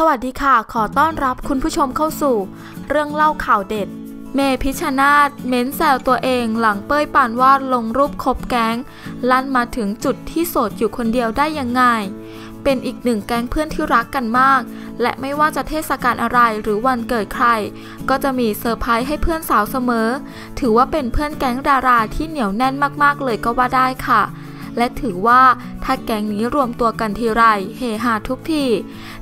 สวัสดีค่ะ ขอต้อนรับคุณผู้ชมเข้าสู่ เรื่องเล่าข่าวเด็ด เมพิชนาตเม้นแซวตัวเองหลังเป้ยปานวาดลงรูปคบแก๊ง ลั่นมาถึงจุดที่โสดอยู่คนเดียวได้ยังไง เป็นอีกหนึ่งแก๊งเพื่อนที่รักกันมาก และไม่ว่าจะเทศกาลอะไรหรือวันเกิดใคร ก็จะมีเซอร์ไพรส์ให้เพื่อนสาวเสมอ ถือว่าเป็นเพื่อนแก๊งดาราที่เหนียวแน่นมากๆเลยก็ว่าได้ค่ะ และถือว่าถ้าแก๊งนี้รวมตัวกันทีไรเฮฮาทุกที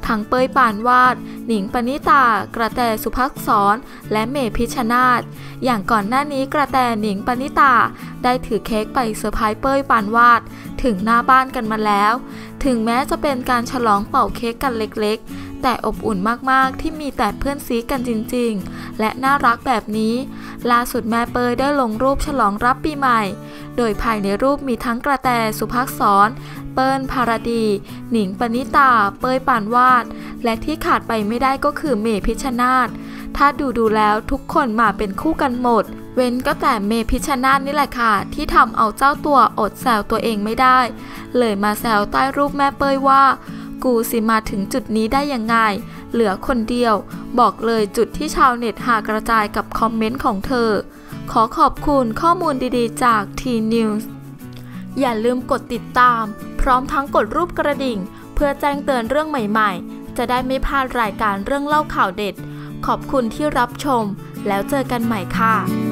ทั้งเป้ยปานวาด หนิงปณิตา กระแตสุภักษร และเมพิชนาตอย่างก่อนหน้านี้กระแตหนิงปณิตา ได้ถือเค้กไปเซอร์ไพรส์เป้ยปานวาด ถึงหน้าบ้านกันมาแล้ว ถึงแม้จะเป็นการฉลองเป่าเค้กกันเล็กๆ แต่อบอุ่นมากๆ ที่มีแต่เพื่อนซีกันจริงๆ และน่ารักแบบนี้ ล่าสุดแม่เปยได้ลงรูปฉลองรับปีใหม่ โดยภายในรูปมีทั้งกระแตสุภักษร เปิ้ลภารดี หนิงปณิตา เปยปานวาด และที่ขาดไปไม่ได้ก็คือเมพิชนาตถ้าดูดูแล้วทุกคนมาเป็นคู่กันหมด เว้นก็แต่เมพิชนาตนี่แหละค่ะ ที่ทำเอาเจ้าตัวอดแซวตัวเองไม่ได้ เลยมาแซวใต้รูปแม่เปยว่า กูสิมาถึงจุดนี้ได้ยังไง เหลือคนเดียว บอกเลยจุดที่ชาวเน็ตหากระจายกับคอมเมนต์ของเธอ ขอขอบคุณข้อมูลดีๆ จาก T-News อย่าลืมกดติดตาม พร้อมทั้งกดรูปกระดิ่ง เพื่อแจ้งเตือนเรื่องใหม่ๆ จะได้ไม่พลาดรายการเรื่องเล่าข่าวเด็ด ขอบคุณที่รับชม แล้วเจอกันใหม่ค่ะ